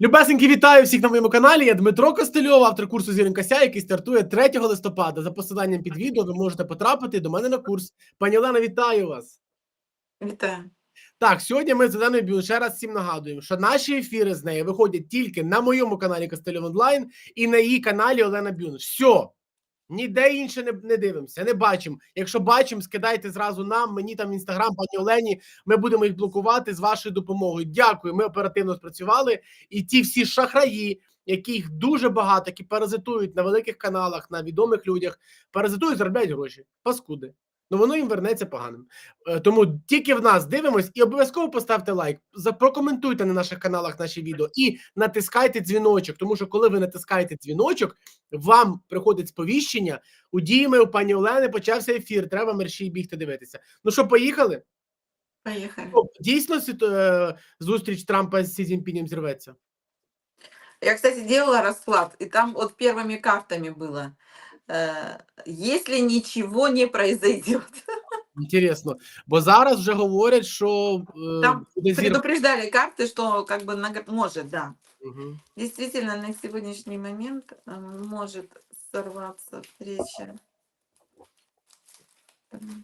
Любесеньки, вітаю всіх на моєму каналі. Я Дмитро Костельов, автор курсу Зіринка Ся, який стартує 3 листопада. За посиланням під відео ви можете потрапити до мене на курс. Пані Олена, вітаю вас. Вітаю. Так, сьогодні ми з Оленою ще раз всім нагадуємо, що наші ефіри з нею виходять тільки на моєму каналі Костельов Онлайн і на її каналі Олена Бюн. Все. Ніде інше не, не дивимося, не бачимо. Якщо бачимо, скидайте зразу нам, мені там інстаграм, пані Олені. Ми будемо їх блокувати з вашою допомогою. Дякую. Ми оперативно спрацювали. І ті всі шахраї, яких дуже багато, які паразитують на великих каналах, на відомих людях, паразитують, заробляють гроші. Паскуди. Ну воно їм вернеться поганим. Е, Тому тільки в нас дивимось і обов'язково поставте лайк, прокоментуйте на наших каналах наші відео і натискайте дзвіночок. Тому що коли ви натискаєте дзвіночок, вам приходить сповіщення. У діями у пані Олени почався ефір. Треба мерщій бігти дивитися. Ну що, поїхали? Поїхали. Дійсно, е, зустріч Трампа з Сі Цзіньпінем зірветься. Я, кстати, делала расклад, и там вот первыми картами было. Э, если нічого не произойдет. Интересно, бо зараз вже говорять, що там предупреждали карти, що как бы, може, да. Угу. Действительно, на сьогоднішній момент э, може сорватися встреча.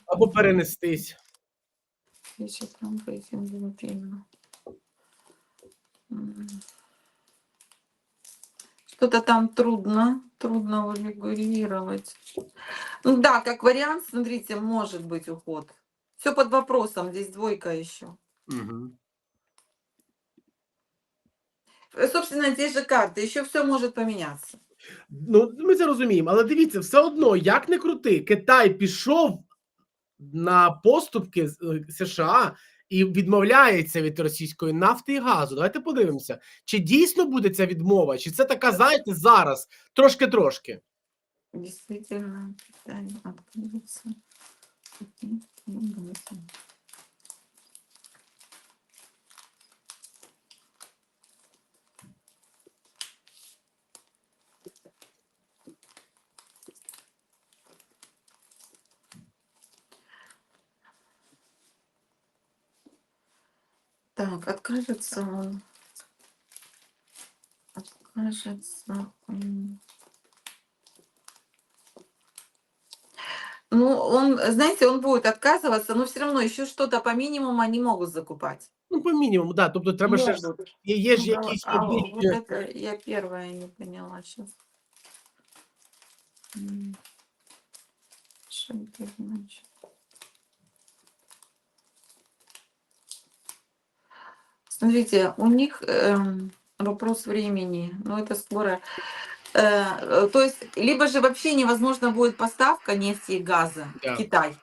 Або перенестись. Встреча Трампа і Сінзінпіна. М. Что-то там трудно, трудно урегулировать. Ну да, как вариант, смотрите, может быть уход. Все под вопросом, здесь двойка еще. Угу. Э, Собственно, здесь же карты, еще все может поменяться. Ну, ми це розуміємо, але дивіться, все одно, як не крути, Китай пішов на поступки з- е, США і відмовляється від російської нафти і газу. Давайте подивимося, чи дійсно буде ця відмова, чи це така, знаєте, зараз трошки-трошки. Дійсно, питання откроется. Так, откажется он. Откажется он. Ну, он, знаете, он будет отказываться, но все равно еще что-то по минимуму они могут закупать. Ну, по мінімуму, да. Тобто, треба ще ж Могут. є, є ж Ну, да, якісь а, вот обичні- это я первая не поняла сейчас. Что это значит? Смотрите, у них эм, вопрос времени, но это скоро. Э, э, то есть, либо же вообще невозможно будет поставка нефти и газа Да. в Китай.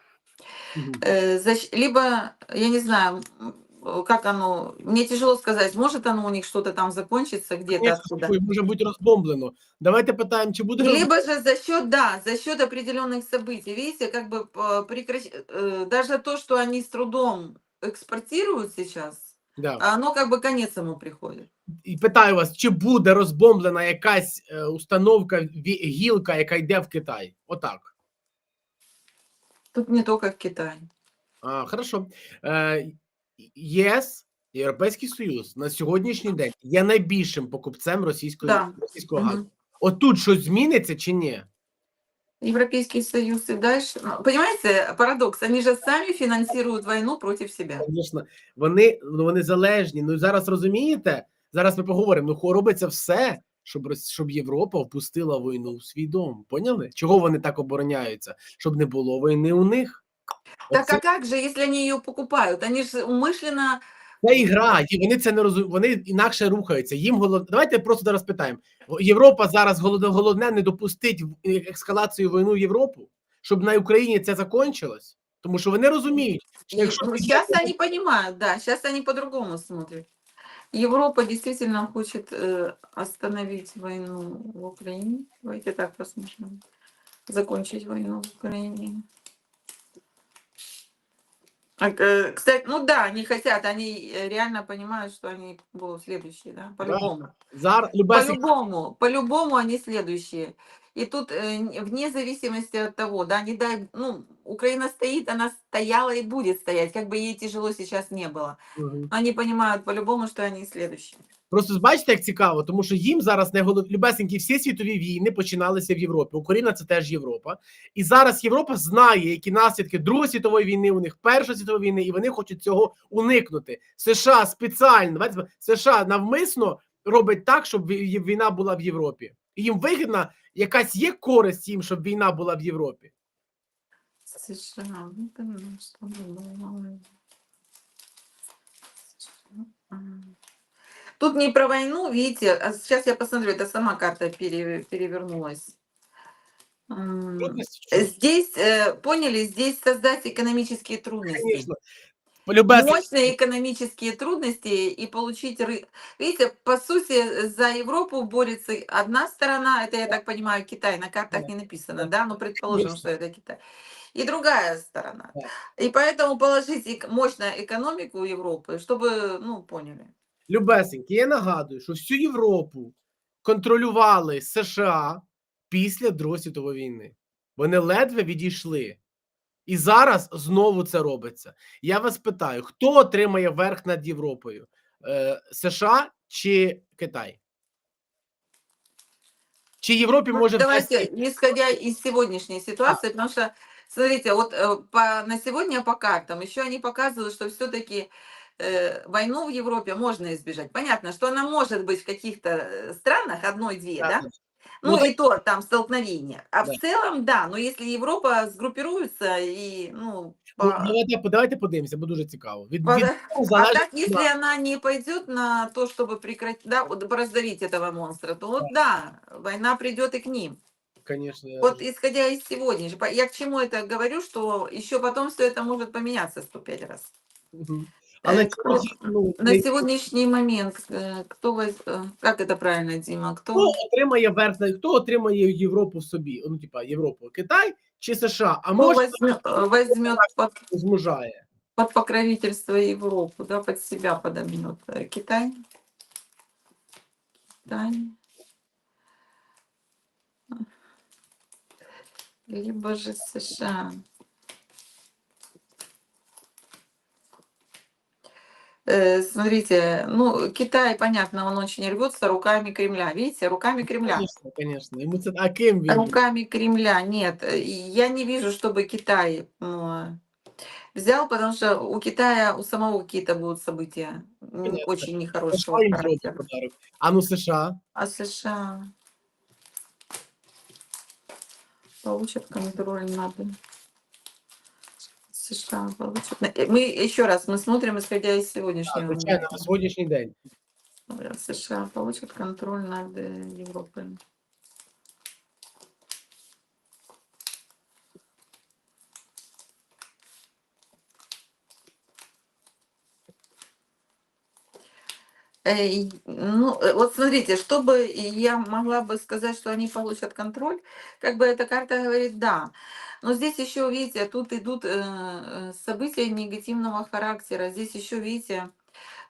Э, защ- либо, я не знаю, э, как оно, мне тяжело сказать, может оно у них что-то там закончится где-то откуда. може бути розбомблено. Давайте питаємо, чи буде. Либо же за счет, да, за счет определенных событий. Видите, как бы прекращ... даже то, что они с трудом экспортируют сейчас, Да. оно как бы конец ему приходит. І питаю вас, чи буде розбомблена якась е, установка, ві- гілка, яка йде в Китай? Отак. Тут не только в Китае. А, хорошо. Е, ЄС, Європейський Союз на сьогоднішній день є найбільшим покупцем російської, Да. російського газу. Мгм. Отут щось зміниться чи ні? Европейский Союз и дальше. ну, Понимаете, парадокс, они же сами финансируют войну против себя. Звісно, вони, ну, вони залежні. Ну зараз розумієте? Зараз ми поговоримо. Ну хо- робиться все, щоб Рос- щоб Європа впустила війну в свій дом. Поняли? Чого вони так обороняються? Щоб не було війни у них. Так Оце- а как же, если они ее покупают? Они же умышленно Це ігра, і вони це не розуміють, вони інакше рухаються. Їм голод... Давайте просто зараз питаємо. Європа зараз головне не допустить в- ескалацію війну в Європу, щоб на Україні це закончилось. Тому що вони розуміють, що якщо це Сейчас они понимают, да, сейчас они по-другому смотрят. Европа действительно хочет э, остановить войну в Украине. Давайте так посмотрим. Закончить войну в Украине. А, э, Кстати, ну да, они хотят, они э, реально понимают, что они будут следующие, да, по-любому. любесі По-любому, по-любому они следующие. И тут э, вне зависимости от того, да, не дай, ну, Украина стоит, она стояла и будет стоять, как бы ей тяжело сейчас не было. Мгм. Они понимают по-любому, что они следующие. Просто бачите, як цікаво, тому що їм зараз найголов... любесенькі всі світові війни починалися в Європі. Україна це теж Європа. І зараз Європа знає, які наслідки Другої світової війни, у них Першої світової війни, і вони хочуть цього уникнути. США спеціально США навмисно робить так, щоб війна була в Європі. І їм вигідна якась є користь їм, щоб війна була в Європі. США, ну, конечно, Тут не про войну, видите, а сейчас я посмотрю, это сама карта пере- перевернулась. М, Трудності в чому? Здесь, э, поняли, здесь создать экономические трудности. Звісно. Любесенькі, Мощные экономические трудности и получить... ры- Видите, по сути, за Европу борется одна сторона, это, я так понимаю, Китай, на картах Да. не написано, да, но предположим, Конечно. что это Китай. И другая сторона. Да. И поэтому положить эк- мощную экономику Европы, чтобы, ну, поняли. Любесенькі, я нагадую, що всю Європу контролювали США після Другої світової війни. Вони ледве відійшли. І зараз знову це робиться. Я вас питаю: хто отримає верх над Європою? Е, США чи Китай? Чи Європі Ну, може Давайте, исходя из сегодняшней ситуации, потому что, смотрите, вот э, по, на сегодня по картам еще они показывают, что все-таки войну в Европе можно избежать. Понятно, что она может быть в каких-то э, странах, одной-две, да? Ну, Ну, так- и то там столкновение. А Да. в целом, да, но если Европа сгруппируется и, ну, по- Ну, давайте, давайте подивимося, бо дуже цікаво. Від, по- від а цього залежить так, если да, она не пойдет на то, чтобы прекратить, да, вот раздавить этого монстра, то вот да, война придет и к ним. конечно, я Вот исходя из сегодняшнего, я к чему это говорю, что еще потом все это может поменяться 105 раз. Мгм. Але Е, цього ж, ну, На не- сегодняшний момент, э, кто, воз- э, как это правильно, Дима, кто? Хто отримає верх, на- хто отримає Європу в собі? Ну, типа Європу, Китай чи США? А Кто може возьмет, э, возьмет под, змужає? под покровительство Европу, да, под себя подомнет Э, Китай. Китай. Либо же США. Смотрите, ну, Китай, понятно, он очень рвется руками Кремля. Видите, руками Кремля. Звісно, звісно. Йому це а ким він? Руками Кремля нет. э, и Я не вижу, чтобы Китай ну, взял, потому что у Китая, у самого какие-то будут события м, Понятно. очень США нехорошего їм зробить характера. подарок. А ну США. А США получат контроль над... США получат... Мы еще раз, мы смотрим, исходя из Так, сегодняшнего. звичайно, момента. на сьогоднішній день. США получат контроль над э, Европой. Э, Ну, э, вот смотрите, чтобы я могла бы сказать, что они получат контроль, как бы эта карта говорит да. Но здесь еще, видите, тут идут э, э, события негативного характера. Здесь еще, видите,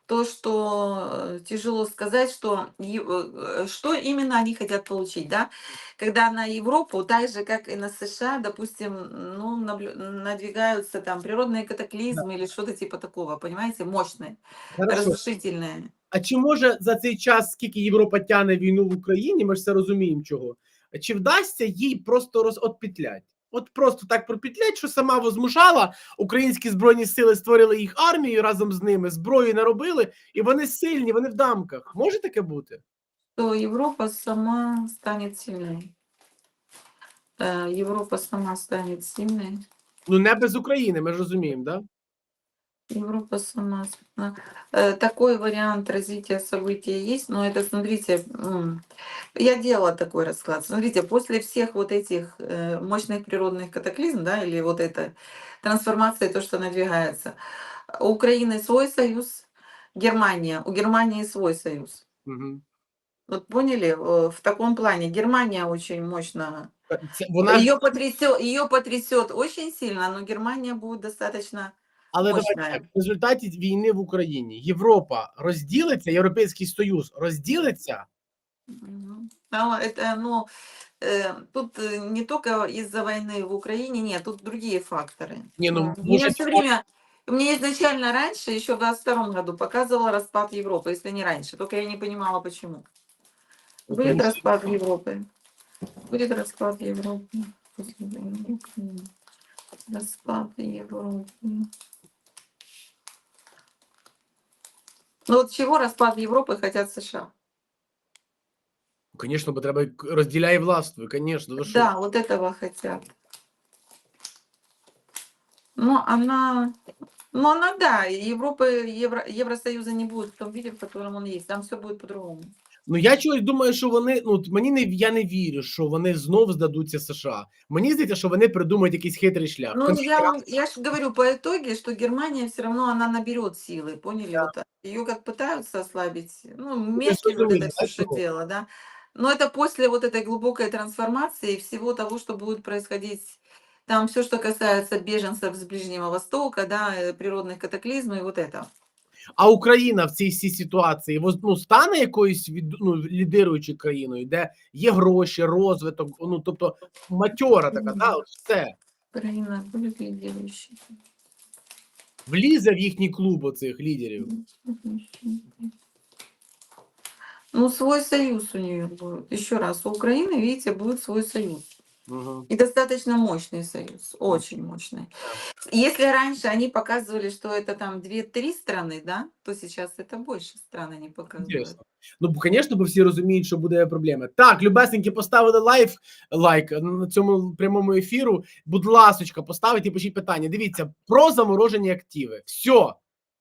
то, что э, тяжело сказать, что, е- э, что именно они хотят получить, да? Когда на Европу, так же, как и на США, допустим, ну, наблю- надвигаются там природные катаклизмы или что-то типа такого, понимаете, мощные, Хорошо. разрушительные. А чи може за цей час, скільки Європа тяне війну в Україні, ми ж це розуміємо чого? Чи вдасться їй просто роз отпетлять? От просто так пропетлять, що сама возмужала, українські збройні сили створили їх армію разом з ними, зброю наробили, і вони сильні, вони в дамках. Може таке бути? то Європа сама стане сильною. Європа сама стане сильною. Ну не без України, ми ж розуміємо, да? Европа сама. Э, Такой вариант развития событий есть, но это, смотрите, я делала такой расклад. Смотрите, после всех вот этих э, мощных природных катаклизм, да, или вот эта трансформация, то, что надвигается, у Украины свой союз, Германия, у Германии свой союз. Угу. Вот поняли, э, в таком плане Германия очень мощно ж- Ее потрясет, ее потрясет очень сильно, но Германия будет достаточно. але мощна. давайте так, в результаті війни в Україні Європа розділиться, Європейський Союз розділиться. Мгм. А, Это, ну, э, тут э, не только из-за войны в Украине, нет, тут другие факторы. Не, ну, М, может, Меня все время, Мне изначально раньше, еще в 22 году, показывал распад Европы, если не раньше. Только я не понимала, почему. Будет Українці- распад Европы. Будет распад Европы. После войны в Украине. Распад Европы. Ну вот чего распад Европы хотят США? Звісно, бо треба к- розділяй властвуй, звісно. ви що? Да, вот этого хотят. Но она, ну она, да, Европы, Евро, Евросоюза не будет в том виде, в котором он есть. Там все будет по-другому. Ну я чогось думаю, що вони ну от мені не я не вірю, що вони знов здадуться США. Мені здається, що вони придумають якийсь хитрий шлях. Ну, я, вам- я же говорю по итоге, что Германия все равно она наберет силы, поняли? Вот ее как пытаются ослабить, ну, Меркель вот разумеется, это все, да, что что? дело, да. Но это после вот этой глубокой трансформации и всего того, что будет происходить, там все, что касается беженцев с Ближнего Востока, да, э, природных катаклизмов и вот это. А Україна в цій всій ситуації ну, стане якоюсь від, ну, лідируючою країною, де є гроші, розвиток, ну тобто матьора така, да, от все Украина будет лидирующей. влізе в їхній клуб оцих лідерів. Ну, свой союз у нее будет. Еще раз, у Украины, видите, будет свой союз. Угу. И достаточно мощный союз, очень мощный. Если раньше они показывали, что это там 2-3 страны, да, то сейчас это больше стран они показывают. Інтересно. Ну, бо, звісно, бо всі розуміють, що буде проблема. Так, любесеньки, поставили лайф лайк на цьому прямому ефіру. Будь ласочка, поставите і пишіть питання. Дивіться про заморожені активи. Все.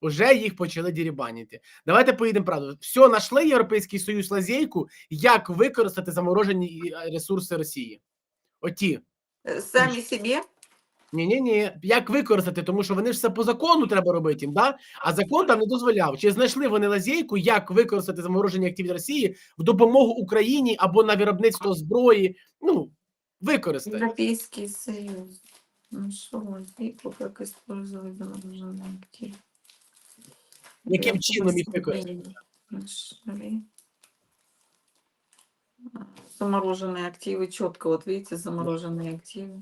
Уже їх почали дірібанити. Давайте поїдемо правду. Все, знайшли Європейський Союз лазейку, як використати заморожені е, ресурси Росії. Оті. Э, Сами себе, Ні, ні, ні. Як використати? Тому що вони ж все по закону треба робити їм, да? А закон там не дозволяв. Чи знайшли вони лазейку, як використати заморожені активи Росії в допомогу Україні або на виробництво зброї? Ну, використати. Европейский союз. Ну что, лазейку, как использовать замороженные активы. Яким Я чином їх просто використати? Нашли. А, Замороженные активы, четко, вот видите, замороженные активы.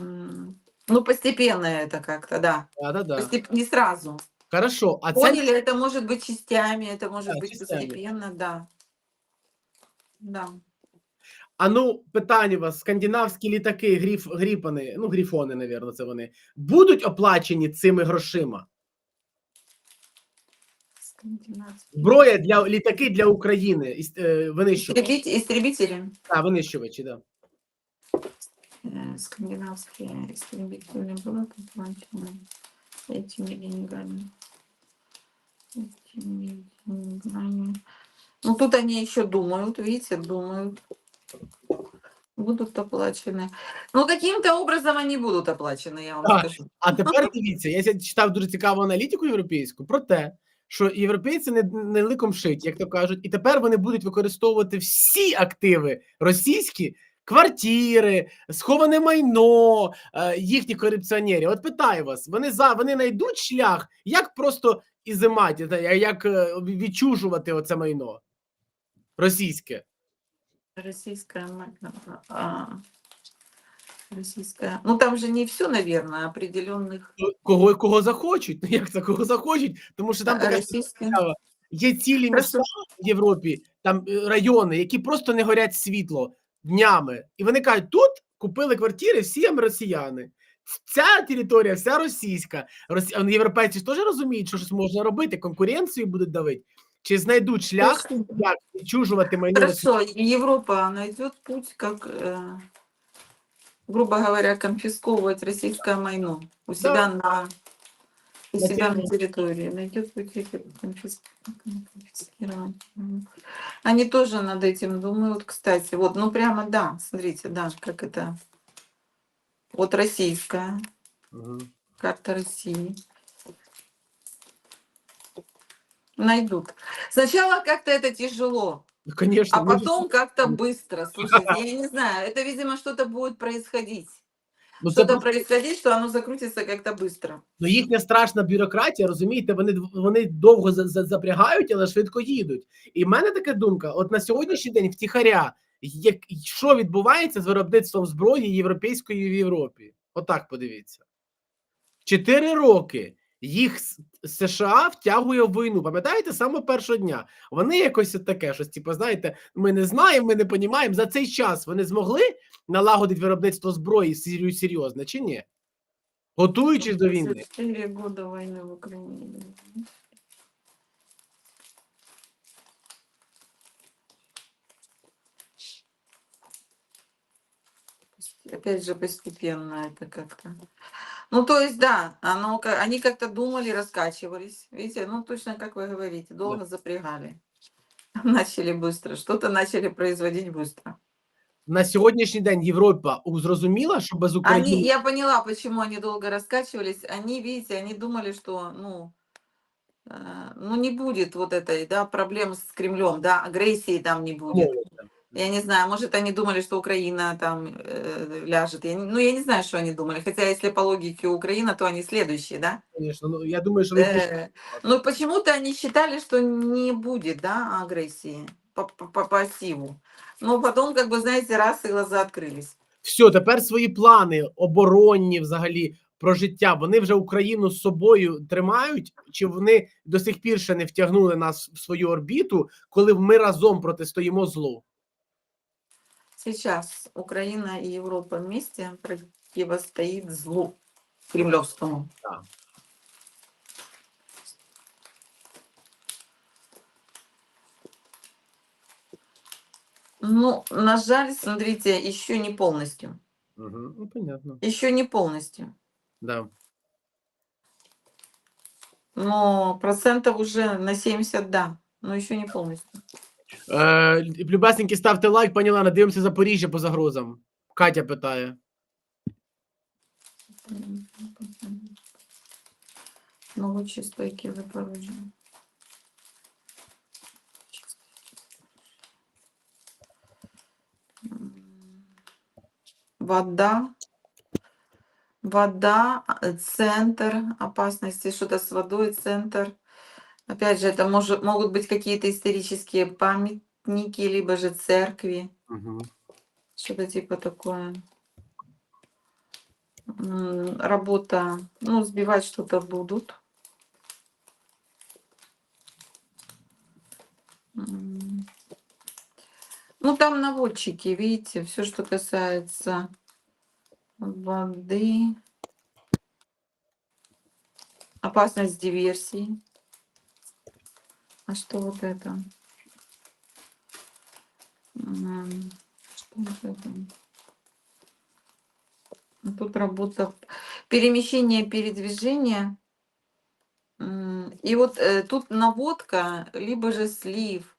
М, Ну, постепенно это как-то, да. Да, да, да. Постеп- Не сразу. Хорошо. А це Поняли, это может быть частями, это может Да, быть частями. постепенно, да. Да. а ну питання у вас: скандинавські літаки, гріф, гріпани, ну гріфони, навірно, це вони будуть оплачені цими грошима. Скандинавский. Зброя для літаки для України. іс- е, Винищувачі. Истребить- Истребители. А, винищувачі, да. э, Скандинавские истребители было оплачено этими деньгами. Этими деньгами. Ну, тут они еще думают, видите, думают. Будут оплачены. Ну, каким-то образом они будут оплачены, я вам Так. скажу. А тепер дивіться, я ся- читав дуже цікаву аналітику європейську про те, що європейці не, не ликом шить, як то кажуть, і тепер вони будуть використовувати всі активи російські. Квартири, сховане майно е, їхніх корупціонерів. От питаю вас, вони за вони знайдуть шлях, як просто ізимати, як е, відчужувати оце майно російське. Российская марка. А, Российская. Ну, там же не все, наверное, определенных. Ну, Кого кого захочуть? Ну як це кого захочуть? Тому що там така цікава. Є цілі міста в Європі, там е, райони, які просто не горять світло днями. І вони кажуть: тут купили квартири всі росіяни. Ця територія вся російська. Росі... Європейці ж теж розуміють, що щось можна робити, конкуренцію будуть давити. Чи знайдуть шлях, як відчужувати майно? Хорошо, Европа найдет путь, э, грубо говоря, конфисковывать российское майно у себя на у На себя на территории. Найдет конфис- конфискировать. Они тоже над этим думают, кстати. Вот, ну прямо да, смотрите, да, как это. Вот российская, Мгм. карта России. Найдут. Сначала как-то это тяжело. Ну, Конечно, А ми ж- потом как-то быстро. Слушайте, я не знаю, это, видимо, что-то будет происходить. ну, це Что-то просто- происходить, что оно закрутится как-то быстро. Ну, їхня страшна бюрократія, розумієте, вони вони довго за, за, запрягають, але швидко їдуть. І в мене така думка: от на сьогоднішній день втіхаря, як що відбувається з виробництвом зброї європейської в Європі? Отак подивіться. Чотири роки їх С- США втягує в війну. Пам'ятаєте, саме першого дня. Вони якось от таке щось, типу, знаєте, ми не знаємо, ми не розуміємо. За цей час вони змогли налагодити виробництво зброї сірю- серйозно чи ні? Готуючись до війни. Четыре года войны в Украине. Опять же, постепенно это как-то. Ну, то есть, да, оно, ка- они как-то думали, раскачивались. Видите, ну, точно как вы говорите, долго запрягали. Начали быстро, что-то начали производить быстро. На сьогоднішній день Європа у- зрозуміла, що без України Они, я поняла, почему они долго раскачивались. Они, видите, они думали, что, ну, э, ну не будет вот этой, да, проблем с Кремлем, да, агрессии там не будет. домовилися. Я не знаю, может, они думали, что Украина там э, ляжет. Я, не- ну, я не знаю, что они думали. Хотя, если по логике Украина, то они следующие, да? Звісно, ну я думаю, що ви Э, Но почему-то они считали, что не будет, да, агрессии по, по, по пассиву. Но потом, как бы, знаете, раз и глаза открылись. все, тепер свої плани оборонні, взагалі про життя. Вони вже Україну з собою тримають, чи вони до сих пір ще не втягнули нас в свою орбіту, коли ми разом протистоїмо злу? Сейчас Украина и Европа вместе противостоит злу кремлевскому. Да. Ну, на жаль, смотрите, еще не полностью. Угу. Ну, понятно. Еще не полностью. Да. Но процентов уже на 70, да. Но еще не полностью. Е, любесенькі, ставте лайк, пані Лана, дивимося Запоріжжя по загрозам. Катя питає. Новочистойки Запорожье. М, Вода. Вода, центр опасности, что-то с водой, центр. Опять же, это может, могут быть какие-то исторические памятники, либо же церкви. Угу. Что-то типа такое. Работа, ну, сбивать что-то будут. Ну, там наводчики, видите, все, что касается воды. Опасность диверсии. А что вот это? Что это? Ну, Тут работа перемещение, передвижение. И вот э, тут наводка, либо же слив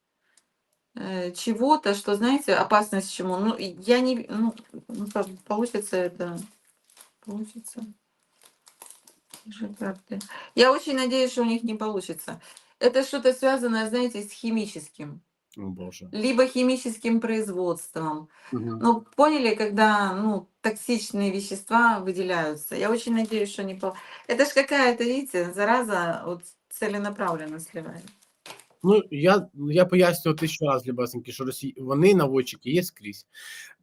э, чего-то, что, знаете, опасность чему. Ну, я не... Ну, ну, получится это... Получится. Я очень надеюсь, что у них не получится. Это что-то связанное, знаете, с химическим. О Боже. Либо химическим производством. Угу. Ну, поняли, когда ну, токсичные вещества выделяются. Я очень надеюсь, что не по... Это ж какая-то, видите, зараза вот целенаправленно сливает. Ну, я, я пояснював тисячу раз, любесенькі, що Росі... вони наводчики є скрізь.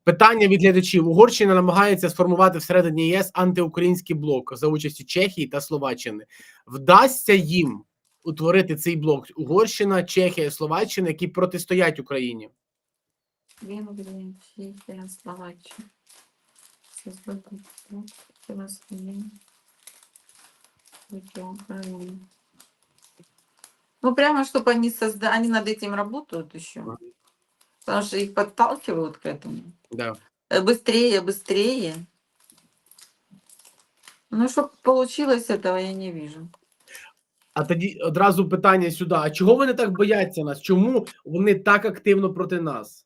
Питання від глядачів. Угорщина намагається сформувати всередині ЄС антиукраїнський блок за участі Чехії та Словаччини. Вдасться їм утворити цей блок Угорщина, Чехія, Словаччина, які протистоять Україні. Венгрия, Чехия, Словакия. Создадут блок противостояния против Украины. Ну, прямо, чтобы они создали, они над этим работают еще. Мгм. Потому что их подталкивают к этому. Да. Э, Быстрее, быстрее. Ну, чтобы получилось этого, я не вижу. А тоді одразу питання сюди: а чого вони так бояться нас? Чому вони так активно проти нас?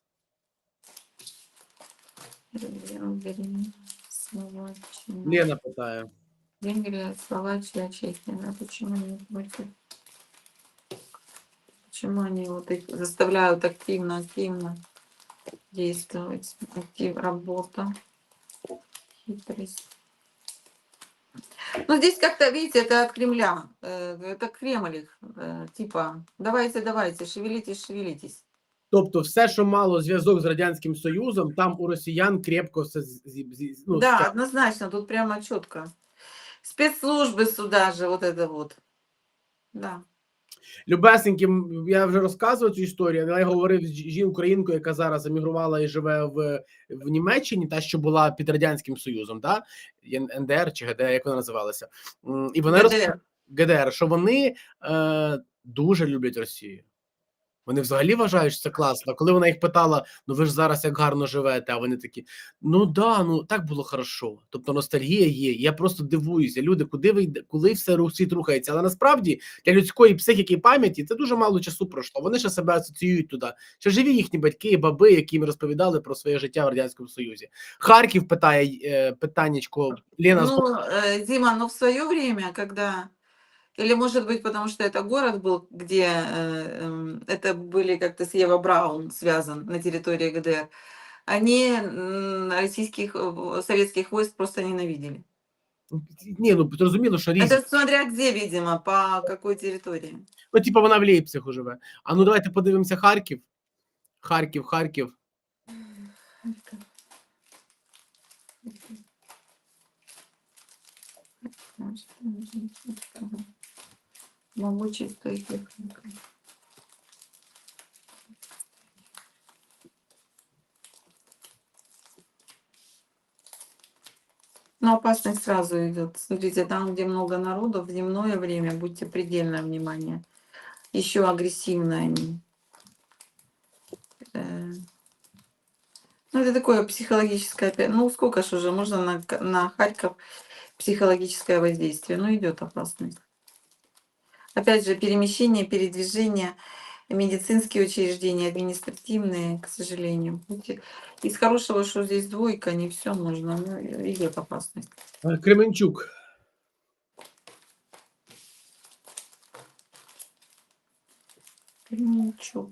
Лена питає. Венгрия, Словакия, Чехия. Да, почему они против? Почему они вот их заставляют активно, активно действовать? Актив, работа, хитрость. Ну, здесь как-то, видите, это от Кремля. э, Это Кремль их. э, Типа, давайте, давайте, шевелитесь, шевелитесь. Тобто, все, що мало зв'язок з радянським союзом, там у росіян крепко все з- з- з- ну, да, стя- однозначно, тут прямо четко. Спецслужбы сюда же, вот это вот. Да. Любесенькі, я вже розказував цю історію. але Я говорив з жін українкою, яка зараз емігрувала і живе в, в Німеччині, та що була під радянським союзом, та НДР чи ГД, як вона називалася. І вона роз... ГДР. ГДР, що вони е, дуже люблять Росію. Вони взагалі вважають, що це класно. Коли вона їх питала: ну ви ж зараз як гарно живете, а вони такі: ну да, ну так було хорошо. Тобто ностальгія є. Я просто дивуюся, люди, куди ви йде- коли все світ рухається. Але насправді для людської психіки і пам'яті це дуже мало часу пройшло. Вони ще себе асоціюють туди. Ще живі їхні батьки, баби, які їм розповідали про своє життя в радянському Союзі. Харків питає е, питаннячко Лена Ну, э, Дима, ну в свое время, когда... Или может быть, потому что это город был, где э, эм, это были как-то с Ева Браун связан на территории ГДР, они м, российских, э, советских войск просто ненавидели. Ні, ну зрозуміло, що різні. Это смотря где, видимо, по какой территории. Ну, типу, вона в Лейпцигу живе. А ну давайте подивимося Харків. Харків, Харків. Могучий стоит техника. Но опасность сразу идет. Смотрите, там, где много народу, в дневное время будьте предельное внимание. Еще агрессивно они. Э, Ну, это такое психологическое, ну, сколько ж уже можно на, на Харьков психологическое воздействие, ну, идет опасность. Опять же, перемещение, передвижение, медицинские учреждения, административные, к сожалению. Из хорошего, что здесь двойка, не все можно, но идет опасность. Е, Кременчук. Кременчук.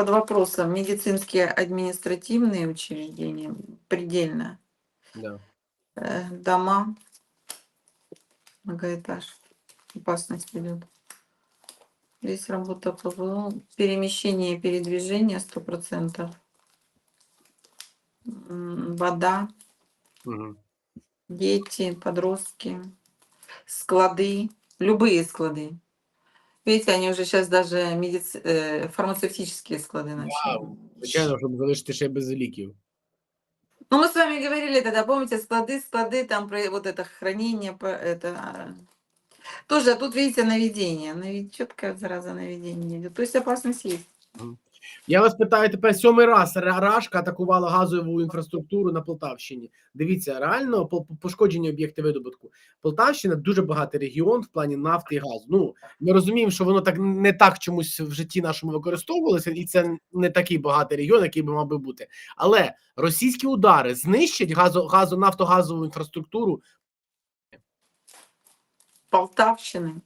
Под вопросом медицинские административные учреждения предельно. Да. Э, дома, многоэтаж, опасность идет. Здесь работа ПВО, перемещение и передвижение сто процентов. Вода, Угу. дети, подростки, склады, любые склады. Видите, они уже сейчас даже медици- э, фармацевтические склады начали. Звичайно, щоб залишити ще без ліків. Ну, мы с вами говорили тогда, помните, склады, склады, там про вот это хранение, это а, тоже, а тут видите наведение, навед... четкая зараза наведение идет. То есть опасность есть. Я вас питаю тепер сьомий раз. Рашка атакувала газову інфраструктуру на Полтавщині. Дивіться, реально по- по- пошкоджені об'єкти видобутку. Полтавщина дуже багатий регіон в плані нафти і газу. Ну ми розуміємо, що воно так не так чомусь в житті нашому використовувалося, і це не такий багатий регіон, який би мав би бути. Але російські удари знищать газо, газо нафтогазову інфраструктуру. Полтавщины.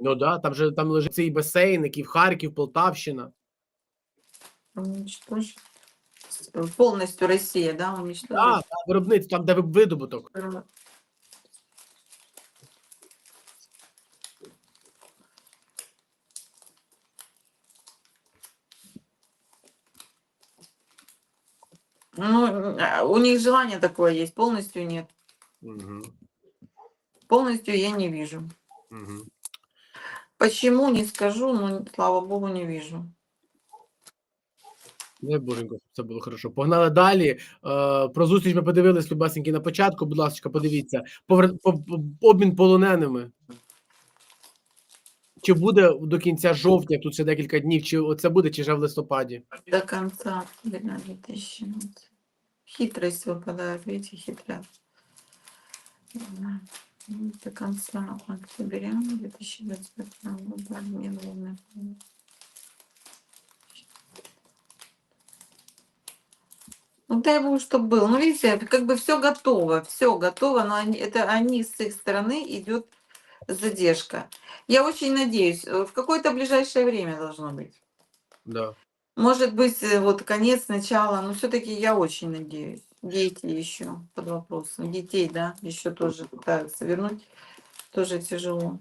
Ну да, там же там лежить цей басейн, який в Харків, Полтавщина. Уничтожить. Полностью Россия, да, Да, уничтожить. да, виробництво, там де ви- видобуток. Ну, а, у них желание такое есть, полностью нет. Угу, Полностью я не вижу. угу. Почему, не скажу, но, слава богу, не вижу. Не боженько, щоб це було хорошо. Погнали далі. Е, про зустріч ми подивились любасеньки на початку. Будь ласка, подивіться. Повер... по- по- Обмін полоненими. Чи буде до кінця жовтня, тут ще декілька днів, чи це буде, чи вже в листопаді? До конца октября 2000. Хитрость выпадает, видите, хитрят. М, До конца октября 2025 года мне главное. Ну дай бог, чтобы был. Ну видите, как бы все готово, все готово, но они, это они с их стороны идет задержка. Я очень надеюсь, э, в какое-то ближайшее время должно быть. Да. Может быть, э, вот конец, начало, но все-таки я очень надеюсь. Дети еще под вопросом. Детей, да, еще тоже пытаются вернуть. Тоже тяжело.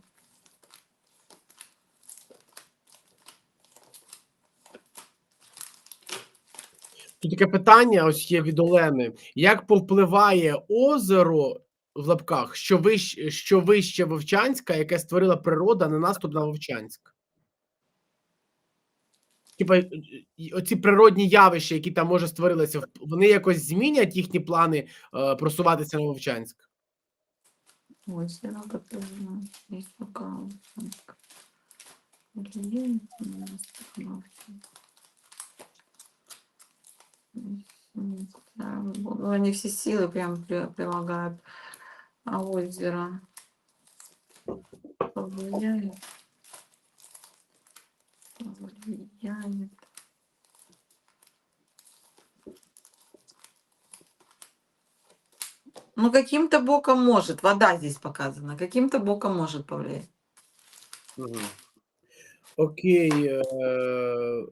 Тут таке питання, ось є від Олени. Як повпливає озеро в лапках, що вище, що вище Вовчанська, яке створила природа на наступ на Вовчанськ? Типа, е, е, оці природні явища, які там може створилися, вони якось змінять їхні плани е, просуватися на Вовчанськ? Ой, Сера, которая да, Они все силы прям при- прилагают. А озеро повлияет. Повлияет. Ну, каким-то боком может. Вода здесь показана. Каким-то боком может повлиять. Окей. Е,